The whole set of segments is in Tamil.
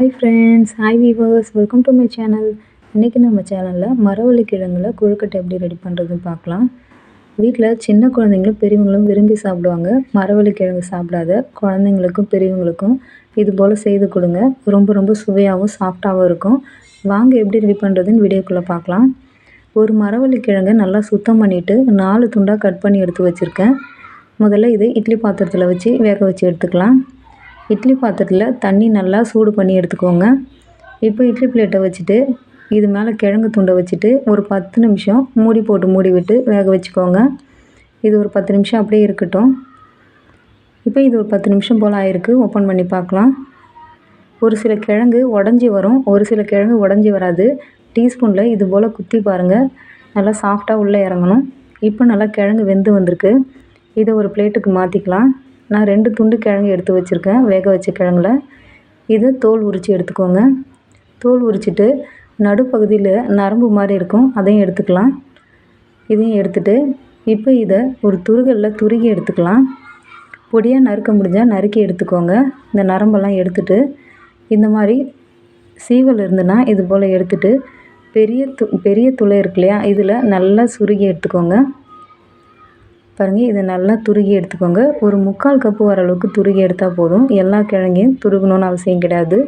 Hi friends hi viewers welcome to my channel இன்றைக்கி நம்ம சேனலில் மரவள்ளி கிழங்குல கொழுக்கட்டை எப்படி ரெடி பண்ணுறதுன்னு பார்க்கலாம். வீட்டில் சின்ன குழந்தைங்களும் பெரியவங்களும் விரும்பி சாப்பிடுவாங்க. மரவள்ளி கிழங்கு சாப்பிடாத குழந்தைங்களுக்கும் பெரியவங்களுக்கும் இது போல் செய்து கொடுங்க. ரொம்ப ரொம்ப சுவையாகவும் சாஃப்டாகவும் இருக்கும். வாங்க எப்படி ரெடி பண்ணுறதுன்னு வீடியோக்குள்ளே பார்க்கலாம். ஒரு மரவள்ளி கிழங்கை நல்லா சுத்தம் பண்ணிவிட்டு நாலு துண்டாக கட் பண்ணி எடுத்து வச்சுருக்கேன். முதல்ல இதை இட்லி பாத்திரத்தில் வச்சு வேக வச்சு எடுத்துக்கலாம். இட்லி பாத்திரத்தில் தண்ணி நல்லா சூடு பண்ணி எடுத்துக்கோங்க. இப்போ இட்லி பிளேட்டை வச்சுட்டு இது மேலே கிழங்கு துண்டை வச்சுட்டு ஒரு பத்து நிமிஷம் மூடி போட்டு மூடி விட்டு வேக வச்சுக்கோங்க. இது ஒரு பத்து நிமிஷம் அப்படியே இருக்கட்டும். இப்போ இது ஒரு பத்து நிமிஷம் போல் ஆயிருக்கு. ஓப்பன் பண்ணி பார்க்கலாம். ஒரு சில கிழங்கு உடஞ்சி வரும். ஒரு சில கிழங்கு உடஞ்சி வராது. டீஸ்பூனில் இது போல் குத்தி பாருங்கள் நல்லா சாஃப்டாக உள்ளே இறங்கணும். இப்போ நல்லா கிழங்கு வெந்து வந்திருக்கு. இதை ஒரு பிளேட்டுக்கு மாற்றிக்கலாம் நான் ரெண்டு துண்டு கிழங்கு எடுத்து வச்சுருக்கேன். வேக வச்ச கிழங்குல இது தோல் உரித்து எடுத்துக்கோங்க. தோல் உரிச்சிட்டு நடுப்பகுதியில் நரம்பு மாதிரி இருக்கும். அதையும் எடுத்துக்கலாம். இதையும் எடுத்துகிட்டு இப்போ இதை ஒரு துருகலில் துருகி எடுத்துக்கலாம். பொடியாக நறுக்க முடிஞ்சால் நறுக்கி எடுத்துக்கோங்க. இந்த நரம்பெல்லாம் எடுத்துகிட்டு இந்த மாதிரி சீவல் இருந்துன்னா இது போல் எடுத்துகிட்டு பெரிய து பெரிய துளை இருக்கு இல்லையா? இதில் நல்லா சுருகி எடுத்துக்கோங்க. பாருங்கள் இதை நல்லா துருகி எடுத்துக்கோங்க. ஒரு முக்கால் கப்பு வர அளவுக்கு துருகி எடுத்தால் போதும். எல்லா கிழங்கையும் துருகணும்னு அவசியம் கிடையாது.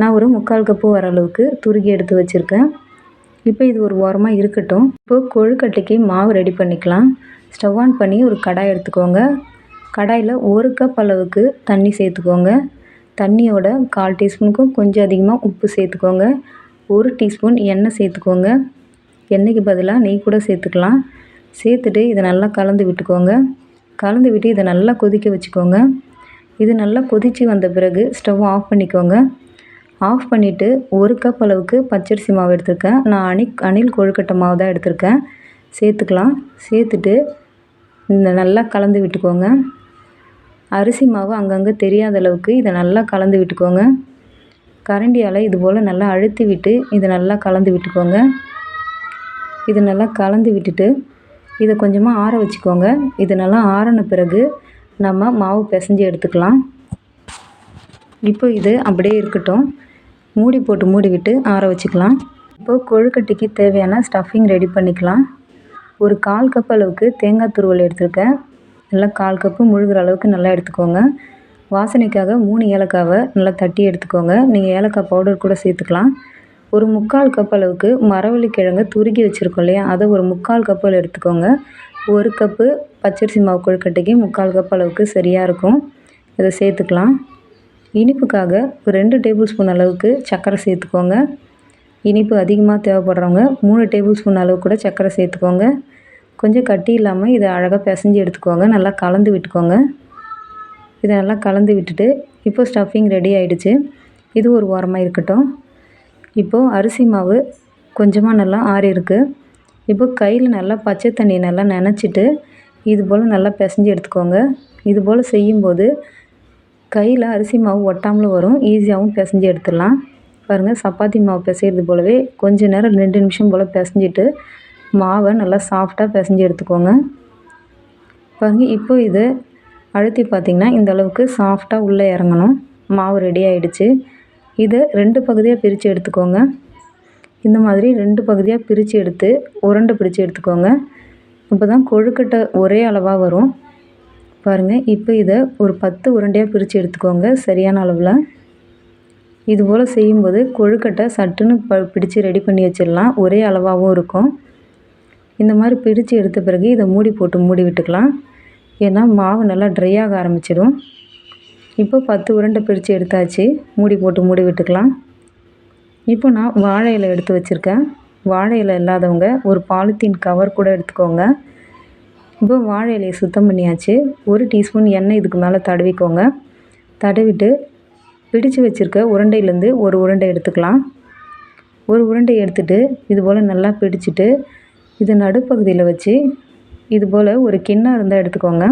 நான் ஒரு முக்கால் கப்பு வர அளவுக்கு துருகி எடுத்து வச்சுருக்கேன். இப்போ இது ஒரு ஓரமாக இருக்கட்டும். இப்போ கொழுக்கட்டைக்கு மாவு ரெடி பண்ணிக்கலாம். ஸ்டவ் ஆன் பண்ணி ஒரு கடாய் எடுத்துக்கோங்க. கடாயில் ஒரு கப் அளவுக்கு தண்ணி சேர்த்துக்கோங்க. தண்ணியோட கால் டீஸ்பூனுக்கும் கொஞ்சம் அதிகமாக உப்பு சேர்த்துக்கோங்க. ஒரு டீஸ்பூன் எண்ணெய் சேர்த்துக்கோங்க. எண்ணெய்க்கு பதிலாக நெய் கூட சேர்த்துக்கலாம். சேர்த்துட்டு இதை நல்லா கலந்து விட்டுக்கோங்க. கலந்து விட்டு இதை நல்லா கொதிக்க வச்சுக்கோங்க. இது நல்லா கொதித்து வந்த பிறகு ஸ்டவ் ஆஃப் பண்ணிக்கோங்க. ஆஃப் பண்ணிவிட்டு ஒரு கப் அளவுக்கு பச்சரிசி மாவு எடுத்திருக்கேன். நான் அணி அணில் கொழுக்கட்டை மாவு தான் எடுத்திருக்கேன். சேர்த்துக்கலாம். சேர்த்துட்டு இந்த நல்லா கலந்து விட்டுக்கோங்க. அரிசி மாவு அங்கங்கே தெரியாத அளவுக்கு இதை நல்லா கலந்து விட்டுக்கோங்க. கரண்டியால் இது போல் நல்லா அழுத்தி விட்டு இதை நல்லா கலந்து விட்டுக்கோங்க. இது நல்லா கலந்து விட்டுட்டு இதை கொஞ்சமாக ஆற வச்சுக்கோங்க. இது நல்லா ஆறின பிறகு நம்ம மாவு பிசைஞ்சு எடுத்துக்கலாம். இப்போ இது அப்படியே இருக்கட்டும். மூடி போட்டு மூடி விட்டு ஆற வச்சுக்கலாம். இப்போது கொழுக்கட்டைக்கு தேவையான ஸ்டஃபிங் ரெடி பண்ணிக்கலாம். ஒரு கால் கப் அளவுக்கு தேங்காய் துருவல் எடுத்திருக்கேன். நல்லா கால் கப்பு முழுகிற அளவுக்கு நல்லா எடுத்துக்கோங்க. வாசனைக்காக மூணு ஏலக்காவை நல்லா தட்டி எடுத்துக்கோங்க. நீங்கள் ஏலக்காய் பவுடர் கூட சேர்த்துக்கலாம். ஒரு முக்கால் கப் அளவுக்கு மரவள்ளி கிழங்கு துருக்கி வச்சுருக்கோம் இல்லையா? அதை ஒரு முக்கால் கப்பில் எடுத்துக்கோங்க. ஒரு கப்பு பச்சரிசி மாவு கொழுக்கட்டைக்கு முக்கால் கப் அளவுக்கு சரியாக இருக்கும். இதை சேர்த்துக்கலாம். இனிப்புக்காக ஒரு ரெண்டு டேபிள் ஸ்பூன் அளவுக்கு சர்க்கரை சேர்த்துக்கோங்க. இனிப்பு அதிகமாக தேவைப்படுறவங்க மூணு டேபிள் ஸ்பூன் அளவு கூட சர்க்கரை சேர்த்துக்கோங்க. கொஞ்சம் கட்டி இல்லாமல் இதை அழகாக பிசைஞ்சு எடுத்துக்கோங்க. நல்லா கலந்து விட்டுக்கோங்க. இதை நல்லா கலந்து விட்டுட்டு இப்போ ஸ்டஃபிங் ரெடி ஆகிடுச்சு இது ஒரு ஓரமாக இருக்கட்டும். இப்போது அரிசி மாவு கொஞ்சமாக நல்லா ஆறியிருக்கு. இப்போ கையில் நல்லா பச்சை தண்ணி நல்லா நனைச்சிட்டு இது போல் நல்லா பிசைஞ்சு எடுத்துக்கோங்க. இது போல் செய்யும்போது கையில் அரிசி மாவு ஒட்டாமலும் வரும். ஈஸியாகவும் பிசைஞ்சு எடுத்துடலாம். பாருங்கள் சப்பாத்தி மாவு பிசைகிறது போலவே கொஞ்ச நேரம் ரெண்டு நிமிஷம் போல் பிசைஞ்சிட்டு மாவை நல்லா சாஃப்டாக பிசைஞ்சு எடுத்துக்கோங்க. பாருங்கள் இப்போ இது அழுத்தி பார்த்திங்கன்னா இந்த அளவுக்கு சாஃப்டாக உள்ளே இறங்கணும். மாவு ரெடி ஆகிடுச்சு இதை ரெண்டு பகுதியாக பிரித்து எடுத்துக்கோங்க. இந்த மாதிரி ரெண்டு பகுதியாக பிரித்து எடுத்து உருண்டை பிடிச்சி எடுத்துக்கோங்க. இப்போ தான் கொழுக்கட்டை ஒரே அளவாக வரும். பாருங்கள் இப்போ இதை ஒரு பத்து உருண்டையாக பிரித்து எடுத்துக்கோங்க சரியான அளவில். இது போல் செய்யும்போது கொழுக்கட்டை சட்டுன்னு ப பிடிச்சி ரெடி பண்ணி வச்சிடலாம். ஒரே அளவாகவும் இருக்கும். இந்த மாதிரி பிரித்து எடுத்த பிறகு இதை மூடி போட்டு மூடி விட்டுக்கலாம். ஏன்னா மாவு நல்லா ட்ரை ஆக ஆரம்பிச்சிடும். இப்போ பத்து உருண்டை பிரித்து எடுத்தாச்சு. மூடி போட்டு மூடி விட்டுக்கலாம். இப்போ நான் வாழை இலை எடுத்து வச்சுருக்கேன். வாழை இலை இல்லாதவங்க ஒரு பாலித்தீன் கவர் கூட எடுத்துக்கோங்க. இப்போ வாழை இலையை சுத்தம் பண்ணியாச்சு. ஒரு டீஸ்பூன் எண்ணெய் இதுக்கு மேலே தடவிக்கோங்க. தடவிட்டு பிடிச்சு வச்சுருக்க உருண்டையிலேருந்து ஒரு உருண்டை எடுத்துக்கலாம். ஒரு உருண்டை எடுத்துகிட்டு இது போல் நல்லா பிடிச்சிட்டு இது நடுப்பகுதியில் வச்சு இது போல் ஒரு கிண்ணம் இருந்தால் எடுத்துக்கோங்க.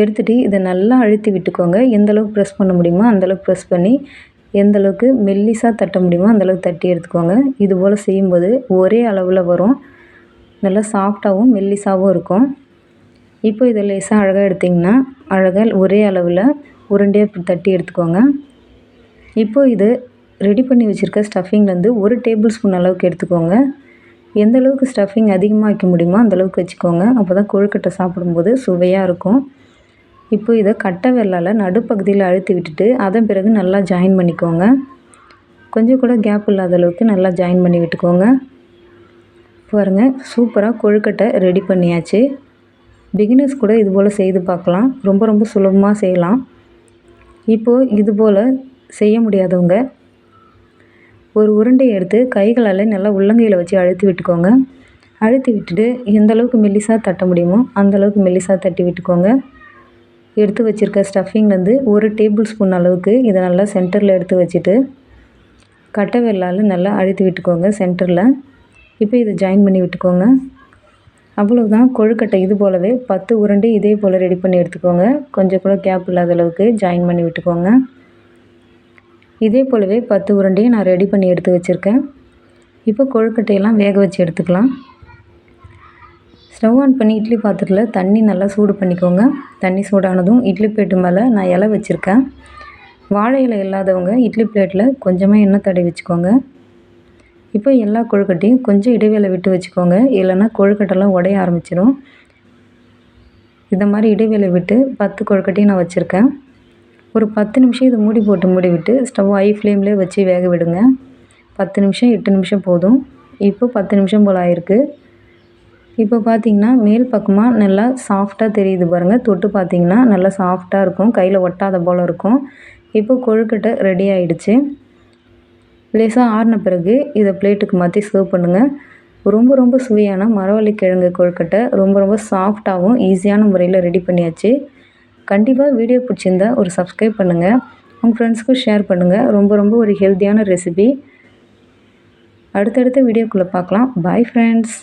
எடுத்துகிட்டு இதை நல்லா அழுத்தி விட்டுக்கோங்க. எந்தளவுக்கு ப்ரெஸ் பண்ண முடியுமோ அந்தளவுக்கு ப்ரெஸ் பண்ணி எந்தளவுக்கு மெல்லிசாக தட்ட முடியுமோ அந்தளவுக்கு தட்டி எடுத்துக்கோங்க. இது போல் செய்யும்போது ஒரே அளவில் வரும். நல்லா சாஃப்டாகவும் மெல்லிசாகவும் இருக்கும். இப்போ இதை லேசாக அழகாக எடுத்திங்கன்னா அழகாக ஒரே அளவில் உருண்டையாக தட்டி எடுத்துக்கோங்க. இப்போது இது ரெடி பண்ணி வச்சுருக்க ஸ்டஃபிங்லேருந்து ஒரு டேபிள் ஸ்பூன் அளவுக்கு எடுத்துக்கோங்க. எந்த அளவுக்கு ஸ்டஃபிங் அதிகமாக வைக்க முடியுமோ அந்தளவுக்கு வச்சுக்கோங்க. அப்போ தான் கொழுக்கட்டை சாப்பிடும்போது சுவையாக இருக்கும். இப்போ இதை கட்டை வெள்ளால் நடுப்பகுதியில் அழுத்தி விட்டுட்டு அதன் பிறகு நல்லா ஜாயின் பண்ணிக்கோங்க. கொஞ்சம் கூட கேப் இல்லாத அளவுக்கு நல்லா ஜாயின் பண்ணி விட்டுக்கோங்க. பாருங்கள் சூப்பராக கொழுக்கட்டை ரெடி பண்ணியாச்சு. பிகினர்ஸ் கூட இது போல் செய்து பார்க்கலாம். ரொம்ப ரொம்ப சுலபமாக செய்யலாம். இப்போது இது போல் செய்ய முடியாதவங்க ஒரு உருண்டை எடுத்து கைகளால் நல்லா உள்ளங்கையில் வச்சு அழுத்தி விட்டுக்கோங்க. அழுத்தி விட்டுட்டு எந்த அளவுக்கு மெல்லிசாக தட்ட முடியுமோ அந்தளவுக்கு மெல்லிசாக தட்டி விட்டுக்கோங்க. எடுத்து வச்சுருக்க ஸ்டஃபிங்லேருந்து ஒரு டேபிள் ஸ்பூன் அளவுக்கு இதை நல்லா சென்டரில் எடுத்து வச்சுட்டு கட்டை வெள்ளால் நல்லா அழுத்தி விட்டுக்கோங்க சென்டரில் இப்போ இதை ஜாயின் பண்ணி விட்டுக்கோங்க. அவ்வளோதான் கொழுக்கட்டை இது போலவே பத்து உருண்டை இதே போல் ரெடி பண்ணி எடுத்துக்கோங்க. கொஞ்சம் கூட கேப் இல்லாத அளவுக்கு ஜாயின் பண்ணி விட்டுக்கோங்க. இதே போலவே பத்து உருண்டையும் நான் ரெடி பண்ணி எடுத்து வச்சுருக்கேன். இப்போ கொழுக்கட்டையெல்லாம் வேக வச்சு எடுத்துக்கலாம். ஸ்டவ் ஆன் பண்ணி இட்லி பாத்திரத்தில் தண்ணி நல்லா சூடு பண்ணிக்கோங்க. தண்ணி சூடானதும் இட்லி பிளேட்டு மேலே நான் இலை வச்சுருக்கேன். வாழை இலை இல்லாதவங்க இட்லி பிளேட்டில் கொஞ்சமாக எண்ணெய் தடவி வச்சுக்கோங்க. இப்போ எல்லா கொழுக்கட்டையும் கொஞ்சம் இடைவேளை விட்டு வச்சுக்கோங்க. இல்லைன்னா கொழுக்கட்டைலாம் உடைய ஆரம்பிச்சிடும் இந்த மாதிரி இடைவேளை விட்டு பத்து கொழுக்கட்டையும் நான் வச்சுருக்கேன். ஒரு பத்து நிமிஷம் இதை மூடி போட்டு மூடி விட்டு ஸ்டவ் ஹை ஃப்ளேம்லேயே வச்சு வேக விடுங்க. பத்து நிமிஷம் எட்டு நிமிஷம் போதும். இப்போ பத்து நிமிஷம் போல் ஆயிருக்கு. இப்போ பார்த்தீங்கன்னா மேல் பக்கமாக நல்லா சாஃப்டாக தெரியுது பாருங்கள் தொட்டு பார்த்தீங்கன்னா நல்லா சாஃப்டாக இருக்கும். கையில் ஒட்டாத போல் இருக்கும். இப்போ கொழுக்கட்டை ரெடி ஆகிடுச்சு லேசாக ஆறின பிறகு இதை பிளேட்டுக்கு மாற்றி சர்வ் பண்ணுங்கள் ரொம்ப ரொம்ப சுவையான மரவள்ளி கிழங்கு கொழுக்கட்டை ரொம்ப ரொம்ப சாஃப்டாகவும் ஈஸியான முறையில் ரெடி பண்ணியாச்சு. கண்டிப்பாக வீடியோ பிடிச்சிருந்தா ஒரு சப்ஸ்கிரைப் பண்ணுங்கள் உங்கள் ஃப்ரெண்ட்ஸ்க்கும் ஷேர் பண்ணுங்கள் ரொம்ப ரொம்ப ஒரு ஹெல்த்தியான ரெசிபி அடுத்தடுத்த வீடியோக்குள்ளே பார்க்கலாம். Bye friends